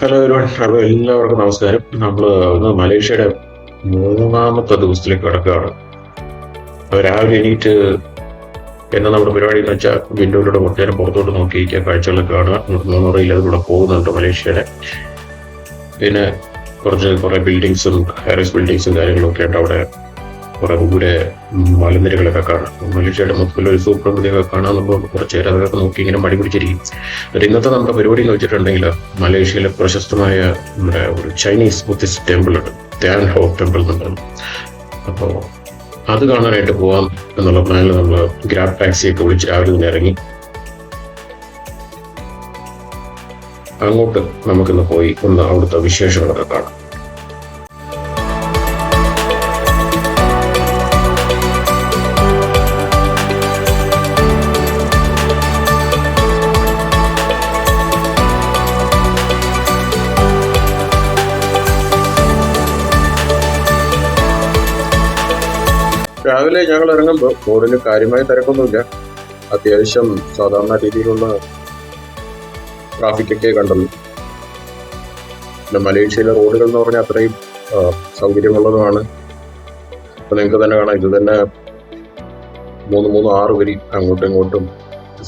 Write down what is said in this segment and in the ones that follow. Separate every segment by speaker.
Speaker 1: Hello ഒരുപാട് hello എല്ലാവർക്കും നമസ്കാരം. നമ്മൾ ഇന്ന് മലേഷ്യയുടെ മൂന്നാമത്തെ ദിവസത്തിലേക്ക് കിടക്കുകയാണ്. രാവിലെ എണീറ്റ് എന്നാ നമ്മുടെ പരിപാടി എന്ന് വെച്ചാൽ വിൻഡോയിലൂടെ മുട്ടേനെ പുറത്തോട്ട് നോക്കിയിരിക്കുക കാഴ്ചകളൊക്കെ കാണുക. മെമ്മറിയിൽ അതിലൂടെ പോകുന്നുണ്ട് മലേഷ്യയുടെ. പിന്നെ കുറച്ച് കുറേ ബിൽഡിങ്സും ഹാരിസ് ബിൽഡിങ്സും കാര്യങ്ങളൊക്കെ ഉണ്ട് അവിടെ. കുറെ ദൂരെ മലനിരകളൊക്കെ കാണാം. മലേഷ്യയുടെ മൊത്തത്തിൽ ഒരു സൂപ്പർ പ്രകൃതിയൊക്കെ കാണാൻ നമ്മൾ കുറച്ച് നേരം അതൊക്കെ നോക്കി ഇങ്ങനെ മടി പിടിച്ചിരിക്കും. ഒരു ഇന്നത്തെ നമ്മുടെ പരിപാടി എന്ന് വെച്ചിട്ടുണ്ടെങ്കിൽ മലേഷ്യയിലെ പ്രശസ്തമായ നമ്മുടെ ഒരു ചൈനീസ് ബുദ്ധിസ്റ്റ് ടെമ്പിൾ ഉണ്ട്. ത്യാൻ ഹോ ടെമ്പിൾ എന്ന് പറയുന്നത് അപ്പോൾ അത് കാണാനായിട്ട് പോവാം എന്നുള്ള പ്ലാനിൽ നമ്മൾ ഗ്രാബ് ടാക്സിയൊക്കെ വിളിച്ച് രാവിലെ തന്നെ ഇറങ്ങി. അങ്ങോട്ട് നമുക്കിന്ന് പോയി ഒന്ന് അവിടുത്തെ വിശേഷങ്ങളൊക്കെ കാണാം. രാവിലെ ഞങ്ങൾ ഇറങ്ങുമ്പോൾ റോഡിന് കാര്യമായ തിരക്കൊന്നുമില്ല. അത്യാവശ്യം സാധാരണ രീതിയിലുള്ള ട്രാഫിക്കൊക്കെ കണ്ടുള്ളൂ പിന്നെ മലേഷ്യയിലെ റോഡുകൾ എന്ന് പറഞ്ഞാൽ അത്രയും സൗകര്യമുള്ളതുമാണ്. അപ്പം നിങ്ങൾക്ക് തന്നെ കാണാം ഇത് തന്നെ മൂന്ന് മൂന്ന് ആറ് വരി അങ്ങോട്ടും ഇങ്ങോട്ടും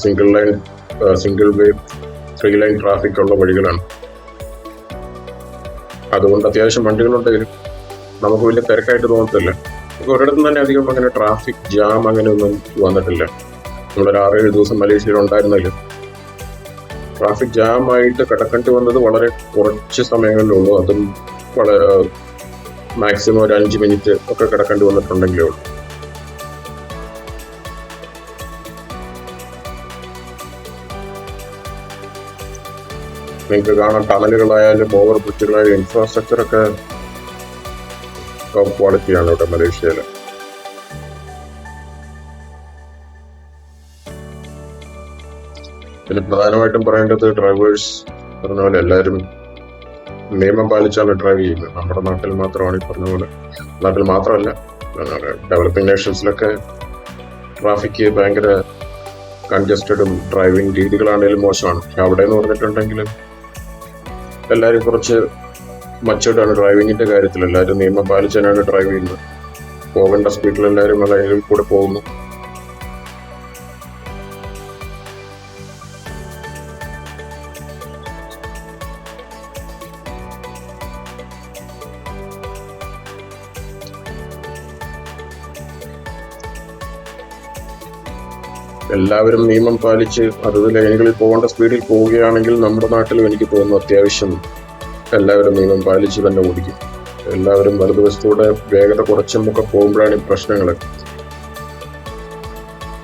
Speaker 1: single line single way three line traffic ഉള്ള വഴികളാണ്. അതുകൊണ്ട് അത്യാവശ്യം വണ്ടികളുണ്ടെങ്കിലും നമുക്ക് വലിയ തിരക്കായിട്ട് തോന്നത്തില്ല. ഒരിടത്തും തന്നെ അധികം അങ്ങനെ ട്രാഫിക് ജാം അങ്ങനെ ഒന്നും വന്നിട്ടില്ല. നമ്മളൊരു ആറേഴ് ദിവസം മലേഷ്യയിൽ ഉണ്ടായിരുന്നാലും ട്രാഫിക് ജാം ആയിട്ട് കിടക്കേണ്ടി വന്നത് വളരെ കുറച്ച് സമയങ്ങളിലേ ഉള്ളൂ. അതും വളരെ മാക്സിമം ഒരു അഞ്ച് മിനിറ്റ് ഒക്കെ കിടക്കേണ്ടി വന്നിട്ടുണ്ടെങ്കിലേ ഉള്ളൂ. നിങ്ങൾക്ക് കാണാൻ ടണലുകളായാലും ഓവർ ബ്രിഡ്ജുകളായാലും ഇൻഫ്രാസ്ട്രക്ചർ ഒക്കെ ടോപ്പ് ക്വാളിറ്റിയാണ് ഇവിടെ മലേഷ്യയിൽ. പിന്നെ പ്രധാനമായിട്ടും പറയേണ്ടത് ഡ്രൈവേഴ്സ് പറഞ്ഞ പോലെ എല്ലാവരും നിയമം പാലിച്ചാണ് ഡ്രൈവ് ചെയ്യുന്നത്. നമ്മുടെ നാട്ടിൽ മാത്രമാണ് ഈ പറഞ്ഞ പോലെ. നാട്ടിൽ മാത്രമല്ല ഡെവലപ്പിംഗ് നേഷൻസിലൊക്കെ ട്രാഫിക് ഭയങ്കര കൺജസ്റ്റഡും ഡ്രൈവിംഗ് രീതികളാണെങ്കിലും മോശമാണ്. പക്ഷെ അവിടെ എന്ന് പറഞ്ഞിട്ടുണ്ടെങ്കിൽ എല്ലാവരും കുറച്ച് മച്ചോട്ടാണ് ഡ്രൈവിങ്ങിന്റെ കാര്യത്തിൽ എല്ലാവരും നിയമം പാലിച്ചാണ് ഡ്രൈവ് ചെയ്യുന്നത്. പോകേണ്ട സ്പീഡിൽ എല്ലാവരും അതിൽ കൂടെ പോകുന്നു. എല്ലാവരും നിയമം പാലിച്ച് അതത് ലൈനുകളിൽ പോകേണ്ട സ്പീഡിൽ പോവുകയാണെങ്കിൽ നമ്മുടെ നാട്ടിലും എനിക്ക് തോന്നുന്നു അത്യാവശ്യം എല്ലാവരും നിയമം പാലിച്ച് തന്നെ ഓടിക്കും. എല്ലാവരും വലതുവശത്തൂടെ വേഗത കുറച്ചുമൊക്കെ പോകുമ്പോഴാണ് ഈ പ്രശ്നങ്ങൾ.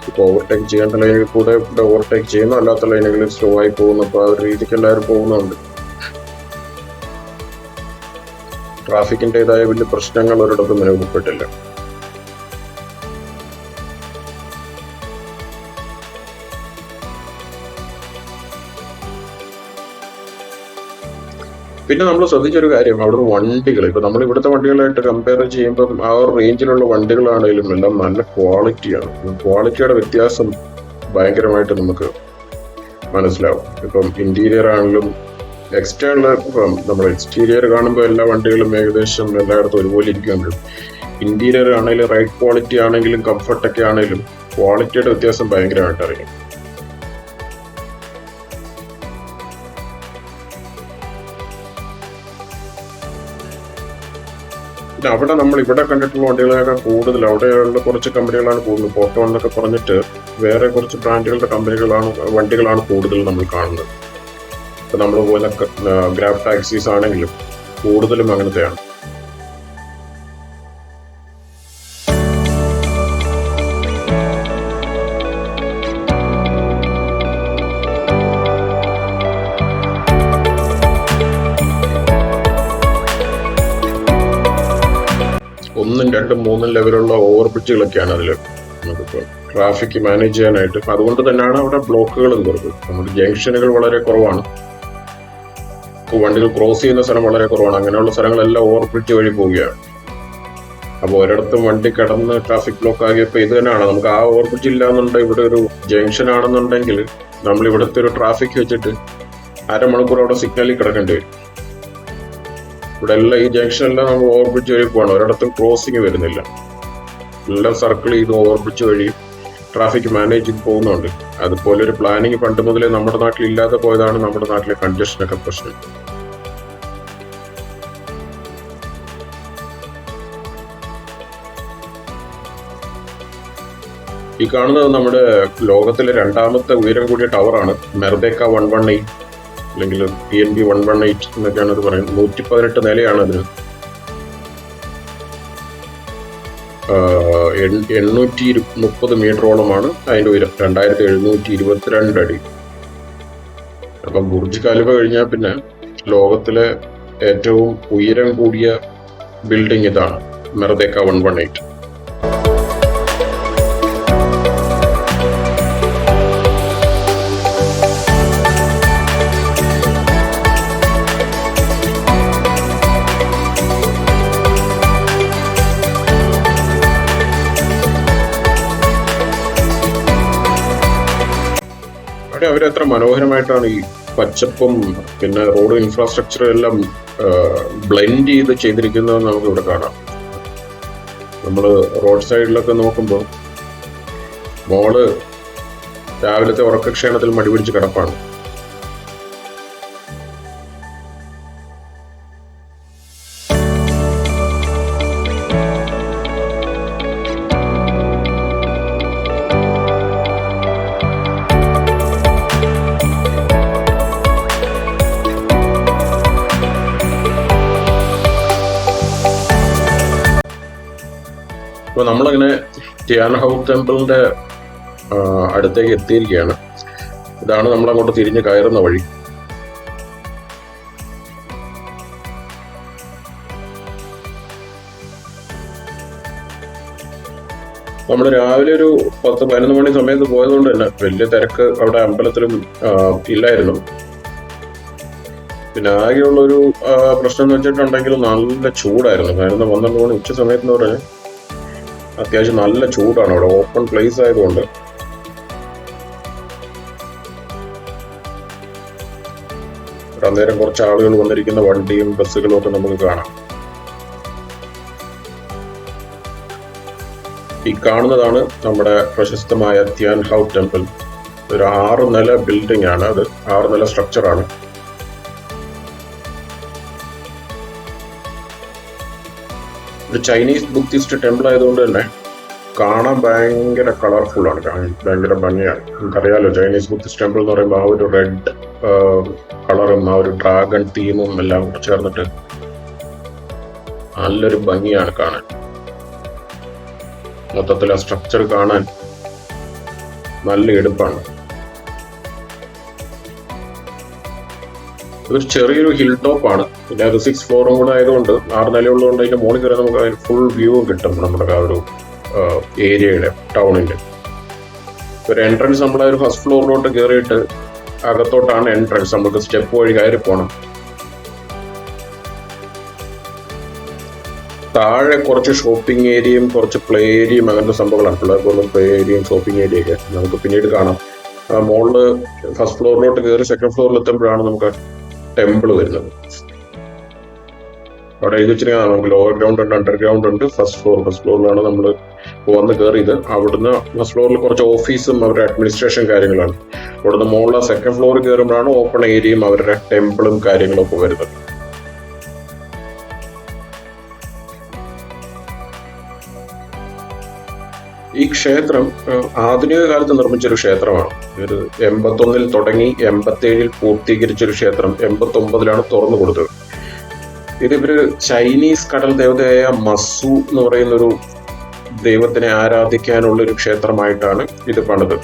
Speaker 1: ഇപ്പോൾ ഓവർടേക്ക് ചെയ്യേണ്ട ലൈനിൽ കൂടെ ഓവർടേക്ക് ചെയ്യുന്നു അല്ലാത്ത ലൈനുകളിൽ സ്ലോ ആയി പോകുന്നു. അപ്പോൾ ആ ഒരു രീതിക്ക് എല്ലാവരും പോകുന്നുണ്ട്. ട്രാഫിക്കിന്റെതായ വലിയ പ്രശ്നങ്ങൾ ഒരിടത്തും അനുഭവപ്പെട്ടില്ല. പിന്നെ നമ്മൾ ശ്രദ്ധിച്ചൊരു കാര്യം അവിടുന്ന് വണ്ടികൾ ഇപ്പൊ നമ്മൾ ഇവിടുത്തെ വണ്ടികളായിട്ട് കമ്പയർ ചെയ്യുമ്പോൾ ആ റേഞ്ചിലുള്ള വണ്ടികളാണെങ്കിലും എല്ലാം നല്ല ക്വാളിറ്റിയാണ് ക്വാളിറ്റിയുടെ വ്യത്യാസം ഭയങ്കരമായിട്ട് നമുക്ക് മനസ്സിലാവും. ഇപ്പം ഇന്റീരിയർ ആണെങ്കിലും എക്സ്റ്റേണൽ ഇപ്പം നമ്മൾ എക്സ്റ്റീരിയർ കാണുമ്പോൾ എല്ലാ വണ്ടികളും ഏകദേശം എല്ലായിടത്തും ഒരുപോലെ ഇരിക്കുമെങ്കിലും ഇന്റീരിയർ ആണെങ്കിലും റൈറ്റ് ക്വാളിറ്റി ആണെങ്കിലും കംഫർട്ടൊക്കെ ആണെങ്കിലും ക്വാളിറ്റിയുടെ വ്യത്യാസം ഭയങ്കരമായിട്ട് അറിയാം. പിന്നെ അവിടെ നമ്മൾ ഇവിടെ കണ്ടിട്ടുള്ള വണ്ടികളൊക്കെ കൂടുതൽ അവിടെയുള്ള കുറച്ച് കമ്പനികളാണ് കൂടുതൽ. ഫോട്ടോ എന്നൊക്കെ പറഞ്ഞിട്ട് വേറെ കുറച്ച് ബ്രാൻഡുകളുടെ കമ്പനികളാണ് വണ്ടികളാണ് കൂടുതൽ നമ്മൾ കാണുന്നത്. ഇപ്പം നമ്മൾ പോലെ ഗ്രാബ് ടാക്സീസ് ആണെങ്കിലും കൂടുതലും അങ്ങനത്തെയാണ്. രണ്ടും മൂന്നും ലെവലുള്ള ഓവർ ബ്രിഡ്ജുകളൊക്കെയാണ് അതിൽ നമുക്കിപ്പോൾ ട്രാഫിക് മാനേജ് ചെയ്യാനായിട്ട് അതുകൊണ്ട് തന്നെയാണ് അവിടെ ബ്ലോക്കുകളും കുറവ്. നമ്മുടെ ജംഗ്ഷനുകൾ വളരെ കുറവാണ്. വണ്ടികൾ ക്രോസ് ചെയ്യുന്ന സ്ഥലം വളരെ കുറവാണ്. അങ്ങനെയുള്ള സ്ഥലങ്ങളെല്ലാം ഓവർ ബ്രിഡ്ജ് വഴി പോവുകയാണ്. അപ്പോൾ ഒരിടത്തും വണ്ടി കടന്ന് ട്രാഫിക് ബ്ലോക്ക് ആകിയപ്പോൾ ഇത് തന്നെയാണ്. നമുക്ക് ആ ഓവർ ബ്രിഡ്ജ് ഇല്ലാന്നുണ്ടെങ്കിൽ ഇവിടെ ഒരു ജംഗ്ഷൻ ആണെന്നുണ്ടെങ്കിൽ നമ്മൾ ഇവിടുത്തെ ഒരു ട്രാഫിക് വെച്ചിട്ട് അരമണിക്കൂർ അവിടെ സിഗ്നലിൽ കിടക്കേണ്ടി വരും. ഇവിടെ എല്ലാം ഈ ജംഗ്ഷനെല്ലാം നമ്മൾ ഓവർബ്രിഡ്ജ് വഴി പോകണം ഒരിടത്തും ക്രോസിങ് വരുന്നില്ല. എല്ലാം സർക്കിൾ ചെയ്ത് ഓവർബ്രിഡ്ജ് വഴി ട്രാഫിക് മാനേജ് ചെയ്ത് പോകുന്നുണ്ട്. അതുപോലെ ഒരു പ്ലാനിങ് പണ്ട് മുതലേ നമ്മുടെ നാട്ടിൽ ഇല്ലാതെ പോയതാണ് നമ്മുടെ നാട്ടിലെ കൺജഷനൊക്കെ പ്രശ്നം. ഈ കാണുന്നത് നമ്മുടെ ലോകത്തിലെ രണ്ടാമത്തെ ഉയരം കൂടിയ ടവറാണ് മെർബേക്ക വൺ വൺ എയ്റ്റ് അല്ലെങ്കിൽ P N B one one eight എന്നൊക്കെയാണ് ഇത് പറയുന്നത്. നൂറ്റി പതിനെട്ട് നിലയാണ് അതിന് എണ്ണൂറ്റി മുപ്പത് മീറ്ററോളമാണ് അതിന്റെ ഉയരം. രണ്ടായിരത്തി എഴുന്നൂറ്റി ഇരുപത്തിരണ്ട് അടി. അപ്പം ബുർജ് ഖലീഫ കഴിഞ്ഞാൽ പിന്നെ ലോകത്തിലെ ഏറ്റവും ഉയരം കൂടിയ ബിൽഡിംഗ് ഇതാണ്. മെർദേക്ക വൺ വൺ എയ്റ്റ് അവിടെ അവരെത്ര മനോഹരമായിട്ടാണ് ഈ പച്ചപ്പും പിന്നെ റോഡ് ഇൻഫ്രാസ്ട്രക്ചർ എല്ലാം ബ്ലെൻഡ് ചെയ്ത് ചെയ്തിരിക്കുന്നത് നമുക്ക് ഇവിടെ കാണാം നമ്മൾ റോഡ് സൈഡിലൊക്കെ നോക്കുമ്പോൾ മോൾ രാവിലത്തെ ഉറക്കക്ഷേണത്തിൽ മടിപിടിച്ച് കിടപ്പാണ്. അപ്പോൾ നമ്മളങ്ങനെ ടിയാൻഹൗ ടെമ്പിളിന്റെ അടുത്തേക്ക് എത്തിയിരിക്കുകയാണ്. ഇതാണ് നമ്മൾ അങ്ങോട്ട് തിരിഞ്ഞ് കയറുന്ന വഴി. നമ്മൾ രാവിലെ ഒരു പത്ത് പതിനൊന്ന് മണി സമയത്ത് പോയതുകൊണ്ട് തന്നെ വലിയ തിരക്ക് അവിടെ അമ്പലത്തിലും ഇല്ലായിരുന്നു. പിന്നെ ആകെയുള്ളൊരു പ്രശ്നം എന്ന് വെച്ചിട്ടുണ്ടെങ്കിൽ നല്ല ചൂടായിരുന്നു. കാരണം പന്ത്രണ്ട് മണി ഉച്ച സമയത്ത് എന്ന് പറഞ്ഞാൽ അത്യാവശ്യം നല്ല ചൂടാണ് അവിടെ. ഓപ്പൺ പ്ലേസ് ആയതുകൊണ്ട്. അന്നേരം കുറച്ച് ആളുകൾ വന്നിരിക്കുന്ന വണ്ടിയും ബസ്സുകളും ഒക്കെ നമുക്ക് കാണാം. ഈ കാണുന്നതാണ് നമ്മുടെ പ്രശസ്തമായ ത്യാൻ ഹൗ ടെമ്പിൾ ഒരു ആറ് നില ബിൽഡിംഗ് ആണ് അത്. ആറ് നില സ്ട്രക്ചർ ഒരു ചൈനീസ് ബുദ്ധിസ്റ്റ് ടെമ്പിൾ ആയതുകൊണ്ട് തന്നെ കാണാൻ ഭയങ്കര കളർഫുൾ ആണ്. ഭയങ്കര ഭംഗിയാണ്. നമുക്കറിയാലോ ചൈനീസ് ബുദ്ധിസ്റ്റ് ടെമ്പിൾ എന്ന് പറയുമ്പോൾ ആ ഒരു റെഡ് കളറും ആ ഒരു ഡ്രാഗൺ തീമും എല്ലാം കൂടെ ചേർന്നിട്ട് നല്ലൊരു ഭംഗിയാണ് കാണാൻ. മൊത്തത്തിൽ ആ സ്ട്രക്ചർ കാണാൻ നല്ല എടുപ്പാണ്. ഒരു ചെറിയൊരു ഹിൽ ടോപ്പാണ് പിന്നെ അത് സിക്സ് ഫ്ലോറും കൂടെ ആയതുകൊണ്ട് ആറ് നിലയുള്ളതുകൊണ്ട് അതിന്റെ മുകളിൽ കയറി നമുക്ക് അതിന് ഫുൾ വ്യൂ കിട്ടും നമ്മുടെ ആ ഒരു ഏരിയയുടെ ടൗണിന്റെ ഒരു എൻട്രൻസ് നമ്മൾ ഒരു ഫസ്റ്റ് ഫ്ലോറിലോട്ട് കയറിയിട്ട് അകത്തോട്ടാണ് എൻട്രൻസ് നമുക്ക് സ്റ്റെപ്പ് വഴി കയറി പോകണം താഴെ കുറച്ച് ഷോപ്പിംഗ് ഏരിയയും കുറച്ച് പ്ലേ ഏരിയയും അങ്ങനത്തെ സംഭവങ്ങളാണ്. പിള്ളേർക്കൊന്നും പ്ലേ ഏരിയയും ഷോപ്പിംഗ് ഏരിയ ഒക്കെ നമുക്ക് പിന്നീട് കാണാം. മോളിൽ ഫസ്റ്റ് ഫ്ലോറിലോട്ട് കയറി സെക്കൻഡ് ഫ്ലോറിൽ എത്തുമ്പോഴാണ് നമുക്ക് ടെമ്പിൾ വരുന്നത്. അവിടെ എഴുതി വെച്ചിരിക്കുന്നത് ലോവർ ഗ്രൗണ്ട് ഉണ്ട് അണ്ടർഗ്രൗണ്ട് ഉണ്ട് ഫസ്റ്റ് ഫ്ലോർ ഫസ്റ്റ് ഫ്ലോറിലാണ് നമ്മൾ വന്ന് കയറിയത്. അവിടുന്ന് ഫസ്റ്റ് ഫ്ലോറിൽ കുറച്ച് ഓഫീസും അവരുടെ അഡ്മിനിസ്ട്രേഷൻ കാര്യങ്ങളാണ്. അവിടുന്ന് മുകളിലെ സെക്കൻഡ് ഫ്ലോറിൽ കയറുമ്പോഴാണ് ഓപ്പൺ ഏരിയയും അവരുടെ ടെമ്പിളും കാര്യങ്ങളും ഒക്കെ വരുന്നത്. ഈ ക്ഷേത്രം ആധുനിക കാലത്ത് നിർമ്മിച്ചൊരു ക്ഷേത്രമാണ്. ഒരു എൺപത്തൊന്നിൽ തുടങ്ങി എൺപത്തേഴിൽ ഒരു ക്ഷേത്രം എൺപത്തി ഒമ്പതിലാണ് തുറന്നു കൊടുത്തത്. ഇത് ഇവർ ചൈനീസ് കടൽ ദേവതയായ മസു എന്ന് പറയുന്ന ഒരു ദൈവത്തിനെ ആരാധിക്കാനുള്ള ഒരു ക്ഷേത്രമായിട്ടാണ് ഇത് പണിത്.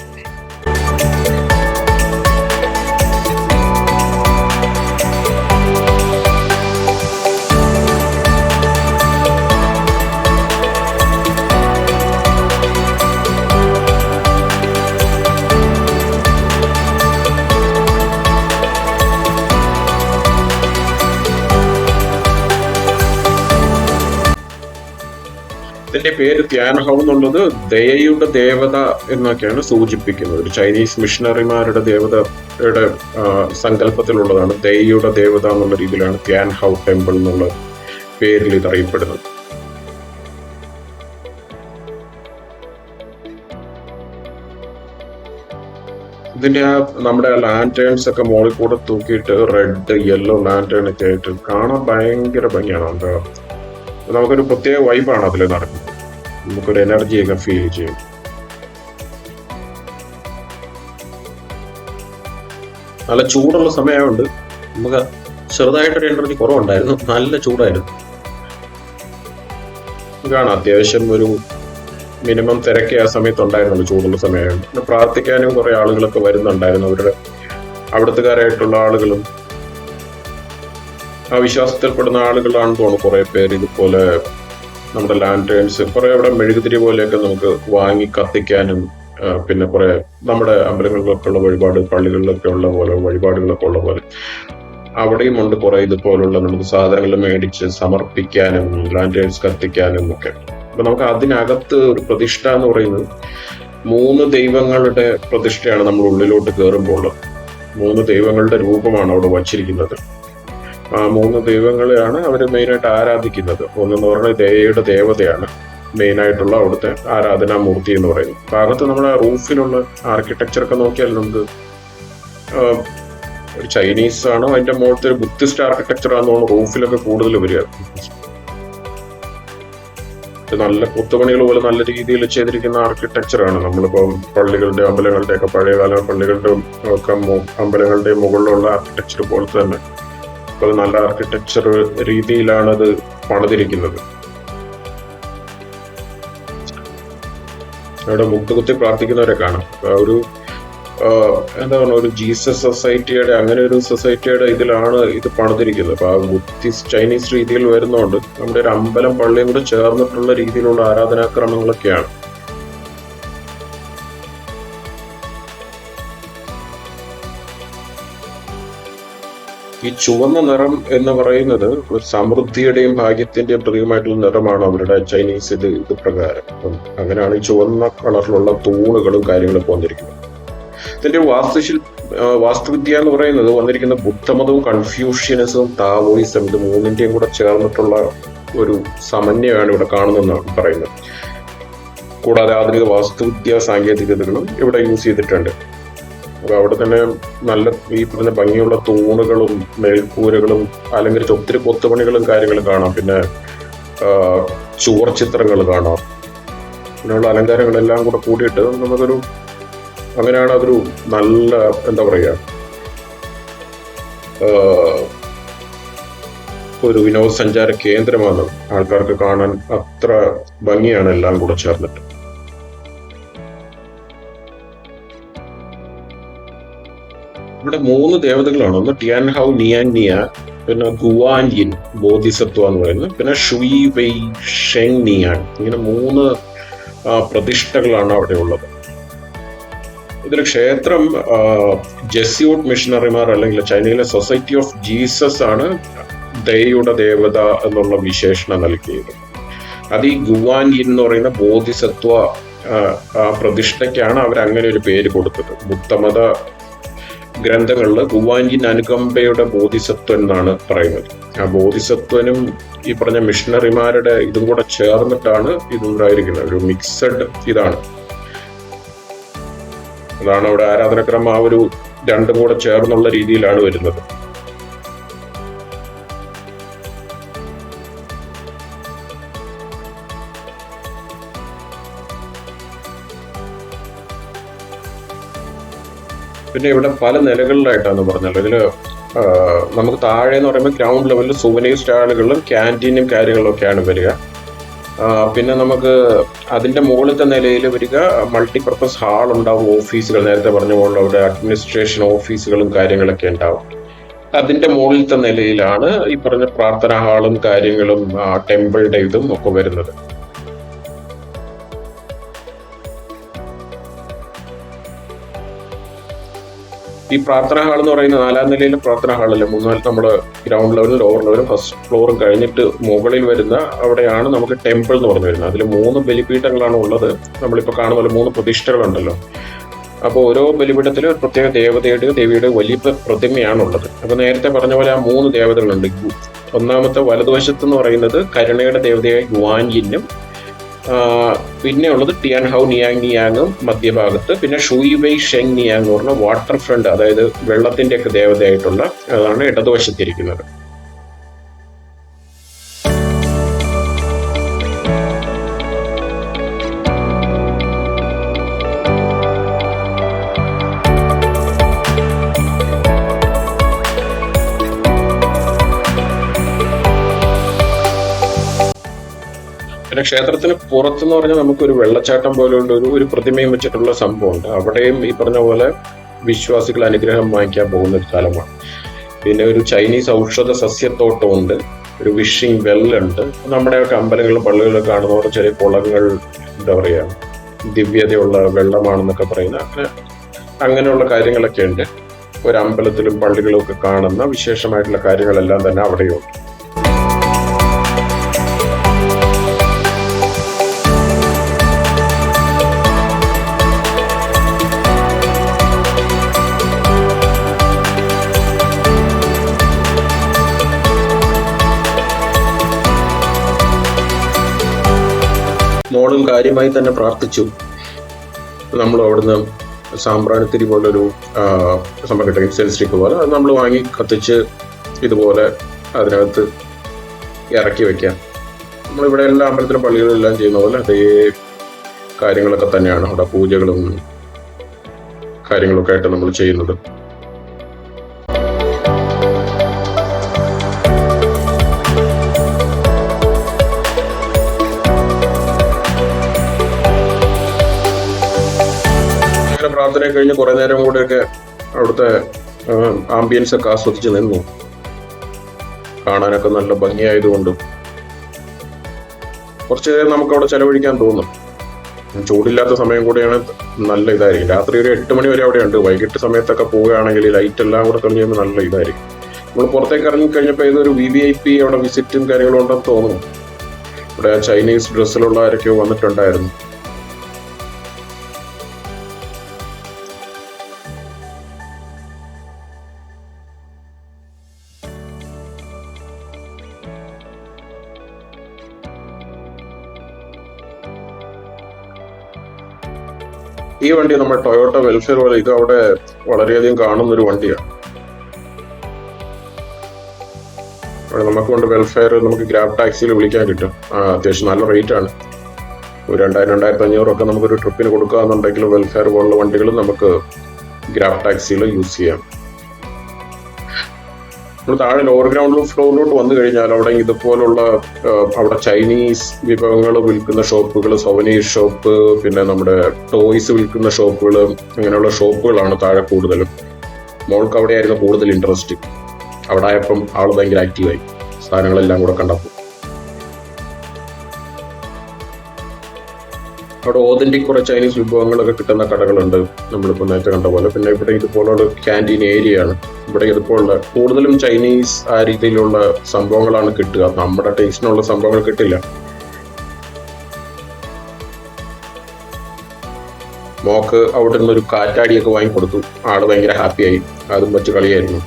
Speaker 1: ഇതിന്റെ പേര് ത്യാൻഹൗ എന്നുള്ളത് ദയയുടെ ദേവത എന്നൊക്കെയാണ് സൂചിപ്പിക്കുന്നത്. ഒരു ചൈനീസ് മിഷണറിമാരുടെ ദേവതയുടെ സങ്കല്പത്തിലുള്ളതാണ് ദയയുടെ ദേവത എന്നുള്ള രീതിയിലാണ് ത്യാൻഹൗ ടെമ്പിൾ എന്നുള്ള പേരിൽ ഇത് അറിയപ്പെടുന്നത്. ഇതിന്റെ ആ നമ്മുടെ ലാന്റേൺസ് ഒക്കെ മോളിൽ കൂടെ തൂക്കിയിട്ട് റെഡ് യെല്ലോ ലാന്റേൺ ഒക്കെ ആയിട്ട് കാണാൻ ഭയങ്കര ഭംഗിയാണ്. എന്താ നമുക്കൊരു പ്രത്യേക വൈബാണ് അതിൽ നടക്കുന്നത്. നമുക്കൊരു എനർജിയൊക്കെ ഫീൽ ചെയ്യും. നല്ല ചൂടുള്ള സമയമുണ്ട് നമുക്ക് ചെറുതായിട്ടൊരു എനർജി കുറവുണ്ടായിരുന്നു. നല്ല ചൂടായിരുന്നു. കാണാം അത്യാവശ്യം ഒരു മിനിമം തിരക്ക് ആ സമയത്ത് ഉണ്ടായിരുന്നുള്ളൂ ചൂടുള്ള സമയമായിരുന്നു പിന്നെ പ്രാർത്ഥിക്കാനും കുറെ ആളുകളൊക്കെ വരുന്നുണ്ടായിരുന്നു. അവരുടെ അവിടുത്തുകാരായിട്ടുള്ള ആളുകളും ആ വിശ്വാസത്തിൽപ്പെടുന്ന ആളുകളാണെന്ന് തോന്നുന്നു കുറെ പേര് ഇതുപോലെ നമ്മുടെ ലാന്റേൺസ് കുറെ അവിടെ മെഴുകുതിരി പോലെയൊക്കെ നമുക്ക് വാങ്ങി കത്തിക്കാനും പിന്നെ കുറെ നമ്മുടെ അമ്പലങ്ങളിലൊക്കെ ഉള്ള വഴിപാട് പള്ളികളിലൊക്കെ ഉള്ള പോലെ വഴിപാടുകളൊക്കെ ഉള്ള പോലെ. അവിടെയും ഉണ്ട് കുറെ ഇതുപോലുള്ള നമുക്ക് സാധനങ്ങൾ മേടിച്ച് സമർപ്പിക്കാനും ലാന്റേൺസ് കത്തിക്കാനും ഒക്കെ. അപ്പൊ നമുക്ക് അതിനകത്ത് ഒരു പ്രതിഷ്ഠ എന്ന് പറയുന്നത് മൂന്ന് ദൈവങ്ങളുടെ പ്രതിഷ്ഠയാണ് നമ്മൾ ഉള്ളിലോട്ട് കയറുമ്പോൾ. മൂന്ന് ദൈവങ്ങളുടെ രൂപമാണ് അവിടെ വച്ചിരിക്കുന്നത്. മൂന്ന് ദൈവങ്ങളെയാണ് അവർ മെയിനായിട്ട് ആരാധിക്കുന്നത്. ഒന്നെന്ന് പറഞ്ഞാൽ ദേവയുടെ ദേവതയാണ് മെയിനായിട്ടുള്ള അവിടുത്തെ ആരാധനാമൂർത്തി എന്ന് പറയുന്നത്. ഭാഗത്ത് നമ്മുടെ റൂഫിലുള്ള ആർക്കിടെക്ചർ ഒക്കെ നോക്കിയാൽ നമുക്ക് ഒരു ചൈനീസ് ആണോ അതിന്റെ മുകളിലത്തെ ഒരു ബുദ്ധിസ്റ്റ് ആർക്കിടെക്ചർ ആണോ റൂഫിലൊക്കെ കൂടുതൽ വരിക. നല്ല കൊത്തുപണികൾ പോലെ നല്ല രീതിയിൽ ചെയ്തിരിക്കുന്ന ആർക്കിടെക്ചറാണ് നമ്മളിപ്പോ പള്ളികളുടെ അമ്പലങ്ങളുടെ ഒക്കെ പഴയകാല പള്ളികളുടെ ഒക്കെ അമ്പലങ്ങളുടെ മുകളിലുള്ള ആർക്കിടെക്ചർ പോലെ തന്നെ. അത് നല്ല ആർക്കിടെക്ചർ രീതിയിലാണ് അത് പണിതിരിക്കുന്നത്. അവിടെ മുട്ടുകുത്തി പ്രാർത്ഥിക്കുന്നവരെ കാണാം. ഒരു എന്താ പറയുക ഒരു ജീസസ് സൊസൈറ്റിയുടെ അങ്ങനെ ഒരു സൊസൈറ്റിയുടെ ഇതിലാണ് ഇത് പണിതിരിക്കുന്നത്. അപ്പൊ ആ ബുദ്ധിസ്റ്റ് ചൈനീസ് രീതിയിൽ വരുന്നതുകൊണ്ട് നമ്മുടെ ഒരു അമ്പലം പള്ളിയും കൂടെ ചേർന്നിട്ടുള്ള രീതിയിലുള്ള ആരാധനാക്രമങ്ങളൊക്കെയാണ്. ഈ ചുവന്ന നിറം എന്ന് പറയുന്നത് ഒരു സമൃദ്ധിയുടെയും ഭാഗ്യത്തിന്റെയും പ്രതീകമായിട്ടുള്ള നിറമാണ് അവരുടെ ചൈനീസ് ഇത് ഇത് പ്രകാരം? അങ്ങനെയാണ് ഈ ചുവന്ന കളറിലുള്ള തൂണുകളും കാര്യങ്ങളും വന്നിരിക്കുന്നത്. ഇതിന്റെ വാസ്തുശിൽ വാസ്തുവിദ്യ എന്ന് പറയുന്നത് വന്നിരിക്കുന്ന ബുദ്ധമതവും കൺഫ്യൂഷ്യനിസവും താവോയിസം ഇത് മൂന്നിന്റെയും കൂടെ ചേർന്നിട്ടുള്ള ഒരു സമന്വയമാണ് ഇവിടെ കാണുന്നതെന്നാണ് പറയുന്നത്. കൂടാതെ ആധുനിക വാസ്തുവിദ്യ സാങ്കേതികതകളും ഇവിടെ യൂസ് ചെയ്തിട്ടുണ്ട്. അവിടെ തന്നെ നല്ല ഈ പറഞ്ഞ ഭംഗിയുള്ള തൂണുകളും മേൽക്കൂരകളും അലങ്കരിച്ച ഒത്തിരി കൊത്തുപണികളും കാര്യങ്ങളും കാണാം. പിന്നെ ചുവർ ചിത്രങ്ങൾ കാണാം. അങ്ങനെയുള്ള അലങ്കാരങ്ങളെല്ലാം കൂടെ കൂടിയിട്ട് നമുക്കൊരു അങ്ങനെയാണ് അതൊരു നല്ല എന്താ പറയുക ഒരു വിനോദസഞ്ചാര കേന്ദ്രമാണ്. ആൾക്കാർക്ക് കാണാൻ അത്ര ഭംഗിയാണ് എല്ലാം കൂടെ ചേർന്നിട്ട്. ഇവിടെ മൂന്ന് ദേവതകളാണ്. ഒന്ന് ടിയാൻ ഹൗ നിയാൻ നിയ പിന്നെ ഗുവാൻയിൻ ബോധിസത്വ എന്ന് പറയുന്നത്. പിന്നെ ഷുയി വെയ് ഷെങ് നിയാൻ. ഇങ്ങനെ മൂന്ന് പ്രതിഷ്ഠകളാണ് അവിടെ ഉള്ളത്. ഇതിൽ ക്ഷേത്രം ജെസ്യൂട്ട് മിഷണറിമാർ അല്ലെങ്കിൽ ചൈനയിലെ സൊസൈറ്റി ഓഫ് ജീസസ് ആണ് ദയയുടെ ദേവത എന്നുള്ള വിശേഷണം നൽകിയത്. അത് ഈ ഗുവാൻ യിൻ എന്ന് പറയുന്ന ബോധിസത്വ പ്രതിഷ്ഠയ്ക്കാണ് അവർ അങ്ങനെ ഒരു പേര് കൊടുത്തത്. ബുദ്ധമത ഗ്രന്ഥങ്ങളിൽ ഗുവാൻജിൻ അനുകമ്പയുടെ ബോധിസത്വം എന്നാണ് പറയുന്നത്. ആ ബോധിസത്വനും ഈ പറഞ്ഞ മിഷണറിമാരുടെ ഇതും കൂടെ ചേർന്നിട്ടാണ് ഇതുണ്ടായിരിക്കുന്നത് ഒരു മിക്സഡ് ഇതാണ്. അതാണ് അവിടെ ആരാധനക്രമം ആ ഒരു രണ്ടും കൂടെ ചേർന്നുള്ള രീതിയിലാണ് വരുന്നത്. പിന്നെ ഇവിടെ പല നിലകളിലായിട്ടാണ് പറഞ്ഞല്ലോ ഇതിൽ നമുക്ക് താഴെ എന്ന് പറയുമ്പോൾ ഗ്രൗണ്ട് ലെവലിൽ സുവനീർ സ്റ്റാളുകളും ക്യാന്റീനും കാര്യങ്ങളും ഒക്കെയാണ് വരിക. പിന്നെ നമുക്ക് അതിന്റെ മുകളിലത്തെ നിലയിൽ വരിക മൾട്ടിപർപ്പസ് ഹാൾ ഉണ്ടാവും ഓഫീസുകൾ നേരത്തെ പറഞ്ഞ പോലെ അവിടെ അഡ്മിനിസ്ട്രേഷൻ ഓഫീസുകളും കാര്യങ്ങളൊക്കെ ഉണ്ടാവും. അതിന്റെ മുകളിലത്തെ നിലയിലാണ് ഈ പറഞ്ഞ പ്രാർത്ഥനാ ഹാളും കാര്യങ്ങളും ടെമ്പിളിന്റെ ഇതും ഒക്കെ വരുന്നത്. ഈ പ്രാർത്ഥന ഹാൾ എന്ന് പറയുന്ന നാലാം നിലയിലെ പ്രാർത്ഥന ഹാളല്ലേ? മൂന്നാൽ നമ്മൾ ഗ്രൗണ്ട് ലെവലും ലോവർ ലെവലും ഫസ്റ്റ് ഫ്ലോറും കഴിഞ്ഞിട്ട് മുകളിൽ വരുന്ന അവിടെയാണ് നമുക്ക് ടെമ്പിൾ എന്ന് പറഞ്ഞു വരുന്നത്. അതിൽ മൂന്ന് ബലിപീഠങ്ങളാണ് ഉള്ളത്. നമ്മളിപ്പോൾ കാണുന്ന പോലെ മൂന്ന് പ്രതിഷ്ഠകളുണ്ടല്ലോ. അപ്പോൾ ഓരോ ബലിപീഠത്തിലും ഒരു പ്രത്യേക ദേവതയുടെ ദേവിയുടെ വലിയ പ്രതിമയാണ് ഉള്ളത്. അപ്പോൾ നേരത്തെ പറഞ്ഞ പോലെ ആ മൂന്ന് ദേവതകളുണ്ട്. ഒന്നാമത്തെ വലതുവശത്ത് എന്ന് പറയുന്നത് കരുണയുടെ ദേവതയായ യുവാൻയിനും പിന്നെ ഉള്ളത് ടിയാൻ ഹൗ നിയാങ് നിയാങ്ങും മധ്യഭാഗത്ത്. പിന്നെ ഷൂയിവൈ ഷെങ് നിയാങ് എന്ന് പറഞ്ഞ വാട്ടർ ഫ്രണ്ട് അതായത് വെള്ളത്തിന്റെ ഒക്കെ ദേവതയായിട്ടുള്ള അതാണ് ഇടതുവശത്തിരിക്കുന്നത്. പിന്നെ ക്ഷേത്രത്തിന് പുറത്തെന്ന് പറഞ്ഞാൽ നമുക്കൊരു വെള്ളച്ചാട്ടം പോലെയുള്ള ഒരു ഒരു പ്രതിമയും വെച്ചിട്ടുള്ള സംഭവമുണ്ട്. അവിടെയും ഈ പറഞ്ഞ പോലെ വിശ്വാസികൾ അനുഗ്രഹം വാങ്ങിക്കാൻ പോകുന്ന ഒരു സ്ഥലമാണ്. പിന്നെ ഒരു ചൈനീസ് ഔഷധ സസ്യത്തോട്ടമുണ്ട് ഒരു വിഷിംഗ് വെല്ലുണ്ട് നമ്മുടെയൊക്കെ അമ്പലങ്ങളിലും പള്ളികളിലും കാണുന്ന പോലെ ചെറിയ കുളങ്ങൾ എന്താ പറയുക ദിവ്യതയുള്ള വെള്ളമാണെന്നൊക്കെ പറയുന്ന അങ്ങനെ അങ്ങനെയുള്ള കാര്യങ്ങളൊക്കെ ഉണ്ട്. ഒരു പള്ളികളും ഒക്കെ കാണുന്ന വിശേഷമായിട്ടുള്ള കാര്യങ്ങളെല്ലാം തന്നെ അവിടെയുണ്ട്. മോളും കാര്യമായി തന്നെ പ്രാർത്ഥിച്ചു. നമ്മൾ അവിടുന്ന് സാമ്പ്രാണിത്തിരി പോലൊരു സംഭവം കിട്ടും. പോലെ അത് നമ്മൾ വാങ്ങി കത്തിച്ച് ഇതുപോലെ അതിനകത്ത് ഇറക്കി വെക്കാം നമ്മളിവിടെ എല്ലാ അമ്പലത്തിലും പള്ളികളും എല്ലാം ചെയ്യുന്ന പോലെ അതേ കാര്യങ്ങളൊക്കെ തന്നെയാണ്. അവിടെ പൂജകളും കാര്യങ്ങളൊക്കെ ആയിട്ട് നമ്മൾ ചെയ്യുന്നത്. പ്രാർത്ഥന കഴിഞ്ഞ് കുറെ നേരം കൂടെയൊക്കെ അവിടുത്തെ ആംബിയൻസ് ഒക്കെ ആസ്വദിച്ച് നിന്നു. കാണാനൊക്കെ നല്ല ഭംഗിയായതുകൊണ്ടും. കുറച്ച് നേരം നമുക്ക് അവിടെ ചെലവഴിക്കാൻ തോന്നും. ചൂടില്ലാത്ത സമയം കൂടെയാണ് നല്ല ഇതായിരിക്കും. രാത്രി ഒരു എട്ട് മണി വരെ അവിടെ ഉണ്ട്. വൈകിട്ട് സമയത്തൊക്കെ പോവുകയാണെങ്കിൽ ലൈറ്റ് എല്ലാം കൂടെ തെളിഞ്ഞ് നല്ല ഇതായിരിക്കും. നമ്മൾ പുറത്തേക്ക് ഇറങ്ങി കഴിഞ്ഞപ്പോൾ ഇതൊരു വി വി ഐ പി അവിടെ വിസിറ്റും കാര്യങ്ങളും ഉണ്ടെന്ന് തോന്നുന്നു ഇവിടെ ചൈനീസ് ഡ്രസ്സിലുള്ള ആരൊക്കെയോ വന്നിട്ടുണ്ടായിരുന്നു. ഈ വണ്ടി നമ്മുടെ ടൊയോട്ട വെൽഫെയർ പോലെ ഇത് അവിടെ വളരെയധികം കാണുന്ന ഒരു വണ്ടിയാണ് അവിടെ നമുക്ക് കൊണ്ട് വെൽഫെയർ നമുക്ക് ഗ്രാബ് ടാക്സിയിൽ വിളിക്കാൻ കിട്ടും. അത്യാവശ്യം നല്ല റേറ്റ് ആണ്. ഒരു രണ്ടായിരം രണ്ടായിരത്തി അഞ്ഞൂറൊക്കെ നമുക്കൊരു ട്രിപ്പിന് കൊടുക്കുകയെന്നുണ്ടെങ്കിൽ വെൽഫെയർ പോലുള്ള വണ്ടികൾ നമുക്ക് ഗ്രാബ് ടാക്സിയിൽ യൂസ് ചെയ്യാം. നമ്മൾ താഴെ ലോവർ ഗ്രൗണ്ടിലും ഫ്ലോറിലോട്ട് വന്നു കഴിഞ്ഞാൽ അവിടെ ഇതുപോലുള്ള അവിടെ ചൈനീസ് വിഭവങ്ങൾ വിൽക്കുന്ന ഷോപ്പുകൾ സൊവനീർ ഷോപ്പ് പിന്നെ നമ്മുടെ ടോയ്സ് വിൽക്കുന്ന ഷോപ്പുകൾ അങ്ങനെയുള്ള ഷോപ്പുകളാണ് താഴെ കൂടുതലും. മോൾക്ക് അവിടെയായിരുന്നു കൂടുതൽ ഇൻട്രസ്റ്റ് അവിടെ ആയപ്പം ആൾ ഭയങ്കര ആക്റ്റീവായി സാധനങ്ങളെല്ലാം കൂടെ കണ്ടപ്പോൾ. അവിടെ ഓതന്റിക് കുറെ ചൈനീസ് വിഭവങ്ങളൊക്കെ കിട്ടുന്ന കടകളുണ്ട് നമ്മളിപ്പോൾ നേരത്തെ കണ്ട പോലെ. പിന്നെ ഇവിടെ ഇതുപോലുള്ള ക്യാന്റീൻ ഏരിയ ആണ്. ഇവിടെ ഇതുപോലുള്ള കൂടുതലും ചൈനീസ് ആ രീതിയിലുള്ള സംഭവങ്ങളാണ് കിട്ടുക. നമ്മുടെ ടേസ്റ്റിനുള്ള സംഭവങ്ങൾ കിട്ടില്ല. മോക്ക് അവിടെ നിന്ന് ഒരു കാറ്റാടിയൊക്കെ വാങ്ങിക്കൊടുത്തു. ആൾ ഭയങ്കര ഹാപ്പിയായി. അതും വെച്ച് കളിയായിരുന്നു.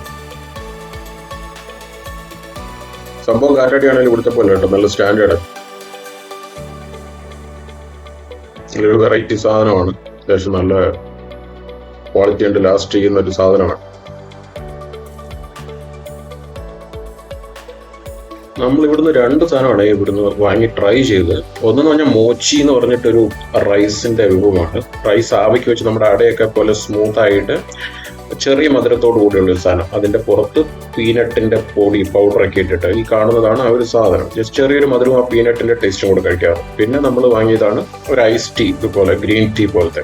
Speaker 1: സംഭവം കാറ്റാടിയാണെങ്കിലും ഇവിടുത്തെ പോലെ കേട്ടോ. നല്ല സ്റ്റാൻഡേർഡ് ഒരു വെറൈറ്റി സാധനമാണ്. അത്യാവശ്യം നല്ല ക്വാളിറ്റി ഉണ്ട് ലാസ്റ്റ് ചെയ്യുന്ന ഒരു സാധനമാണ്. നമ്മൾ ഇവിടുന്ന് രണ്ട് സാധനമാണ് ഇവിടുന്ന് വാങ്ങി ട്രൈ ചെയ്ത് ഒന്നെന്ന് പറഞ്ഞാൽ മോച്ചി എന്ന് പറഞ്ഞിട്ടൊരു റൈസിന്റെ വിഭവമാണ് റൈസ് ആവിക്ക് വെച്ച് നമ്മുടെ അടയൊക്കെ പോലെ സ്മൂത്ത് ആയിട്ട് ചെറിയ മധുരത്തോട് കൂടിയുള്ള ഒരു സാധനം. അതിന്റെ പുറത്ത് പീനട്ടിന്റെ പൊടി പൗഡർ ഒക്കെ ഇട്ടിട്ട് ഈ കാണുന്നതാണ് ആ ഒരു സാധനം. ജസ്റ്റ് ചെറിയൊരു മധുരം ആ പീനട്ടിന്റെ ടേസ്റ്റും കൂടെ കഴിക്കാറ് പിന്നെ നമ്മൾ വാങ്ങിയതാണ് ഒരു ഐസ് ടീ ഇതുപോലെ ഗ്രീൻ ടീ പോലത്തെ.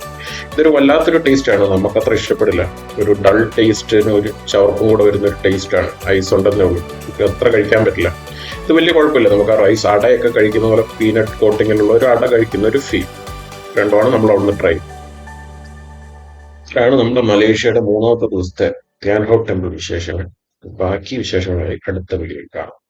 Speaker 1: ഇതൊരു വല്ലാത്തൊരു ടേസ്റ്റ് ആണ്. നമുക്ക് അത്ര ഇഷ്ടപ്പെടില്ല. ഒരു ഡൾ ടേസ്റ്റിന് ഒരു ചവർപ്പും കൂടെ വരുന്ന ഒരു ടേസ്റ്റ് ആണ്. ഐസ് ഉണ്ടെന്നേ ഉള്ളൂ. അത്ര കഴിക്കാൻ പറ്റില്ല. ഇത് വലിയ കുഴപ്പമില്ല. നമുക്ക് ആ റൈസ് അടയൊക്കെ കഴിക്കുന്ന പോലെ പീനട്ട് കോട്ടിങ്ങിലുള്ള ഒരു അട കഴിക്കുന്ന ഒരു ഫീ രണ്ടുമാണ് നമ്മൾ അവിടുന്ന് ട്രൈ ഇതാണ് നമ്മുടെ മലേഷ്യയുടെ മൂന്നാമത്തെ ദിവസത്തെ ധ്യാൻഹോട്ട് ടെമ്പിൾ വിശേഷങ്ങൾ. ബാക്കി വിശേഷങ്ങളായി അടുത്ത വീഡിയോയിൽ കാണാം.